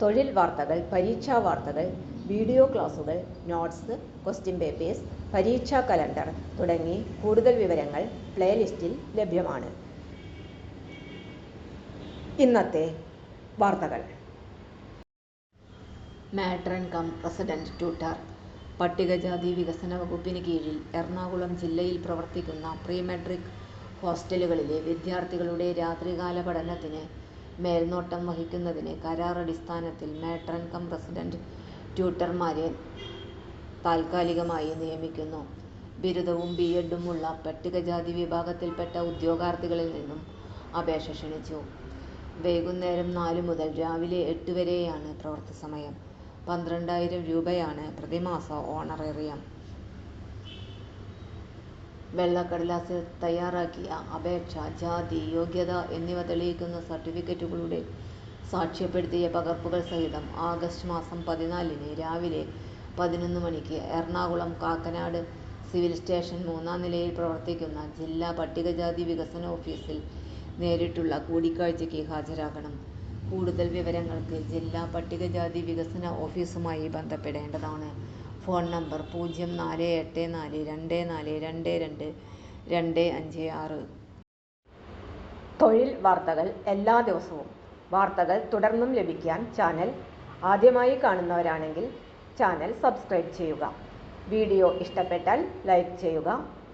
തൊഴിൽ വാർത്തകൾ പരീക്ഷാ വാർത്തകൾ വീഡിയോ ക്ലാസുകൾ നോട്ട്സ് ക്വസ്റ്റ്യൻ പേപ്പേഴ്സ് പരീക്ഷാ കലണ്ടർ തുടങ്ങി കൂടുതൽ വിവരങ്ങൾ പ്ലേലിസ്റ്റിൽ ലഭ്യമാണ്. ഇന്നത്തെ വാർത്തകൾ. Matron cum president tutor. പട്ടികജാതി വികസന വകുപ്പിന് കീഴിൽ എറണാകുളം ജില്ലയിൽ പ്രവർത്തിക്കുന്ന പ്രീ മെട്രിക് ഹോസ്റ്റലുകളിലെ വിദ്യാർത്ഥികളുടെ രാത്രികാല പഠനത്തിന് മേൽനോട്ടം വഹിക്കുന്നതിന് കരാർ അടിസ്ഥാനത്തിൽ മാട്രൺ കം പ്രസിഡന്റ് ട്യൂട്ടർമാരെ താൽക്കാലികമായി നിയമിക്കുന്നു. ബിരുദവും ബി. എഡും ഉള്ള പട്ടികജാതി വിഭാഗത്തിൽപ്പെട്ട ഉദ്യോഗാർത്ഥികളിൽ നിന്നും അപേക്ഷ ക്ഷണിച്ചു. വൈകുന്നേരം നാലു മുതൽ രാവിലെ എട്ട് വരെയാണ് പ്രവൃത്തി സമയം. പന്ത്രണ്ടായിരം രൂപയാണ് പ്രതിമാസ ഓണറേറിയം. വെള്ളക്കടലാസിൽ തയ്യാറാക്കിയ അപേക്ഷ, ജാതി, യോഗ്യത എന്നിവ തെളിയിക്കുന്ന സർട്ടിഫിക്കറ്റുകളുടെ സാക്ഷ്യപ്പെടുത്തിയ പകർപ്പുകൾ സഹിതം ആഗസ്റ്റ് മാസം പതിനാലിന് രാവിലെ പതിനൊന്ന് മണിക്ക് എറണാകുളം കാക്കനാട് സിവിൽ സ്റ്റേഷൻ മൂന്നാം നിലയിൽ പ്രവർത്തിക്കുന്ന ജില്ലാ പട്ടികജാതി വികസന ഓഫീസിൽ നേരിട്ടുള്ള കൂടിക്കാഴ്ചയ്ക്ക് ഹാജരാകണം. കൂടുതൽ വിവരങ്ങൾക്ക് ജില്ലാ പട്ടികജാതി വികസന ഓഫീസുമായി ബന്ധപ്പെടേണ്ടതാണ്. ഫോൺ നമ്പർ പൂജ്യം നാല് എട്ട് നാല് രണ്ട് നാല് രണ്ട് രണ്ട് രണ്ട് അഞ്ച് ആറ്. തൊഴിൽ വാർത്തകൾ എല്ലാ ദിവസവും വാർത്തകൾ തുടർന്നും ലഭിക്കാൻ ചാനൽ ആദ്യമായി കാണുന്നവരാണെങ്കിൽ ചാനൽ സബ്സ്ക്രൈബ് ചെയ്യുക. വീഡിയോ ഇഷ്ടപ്പെട്ടാൽ ലൈക്ക് ചെയ്യുക.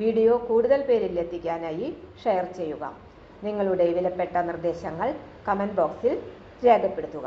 വീഡിയോ കൂടുതൽ പേരിൽ എത്തിക്കാനായി ഷെയർ ചെയ്യുക. നിങ്ങളുടെ വിലപ്പെട്ട നിർദ്ദേശങ്ങൾ കമന്റ് ബോക്സിൽ രേഖപ്പെടുത്തുക.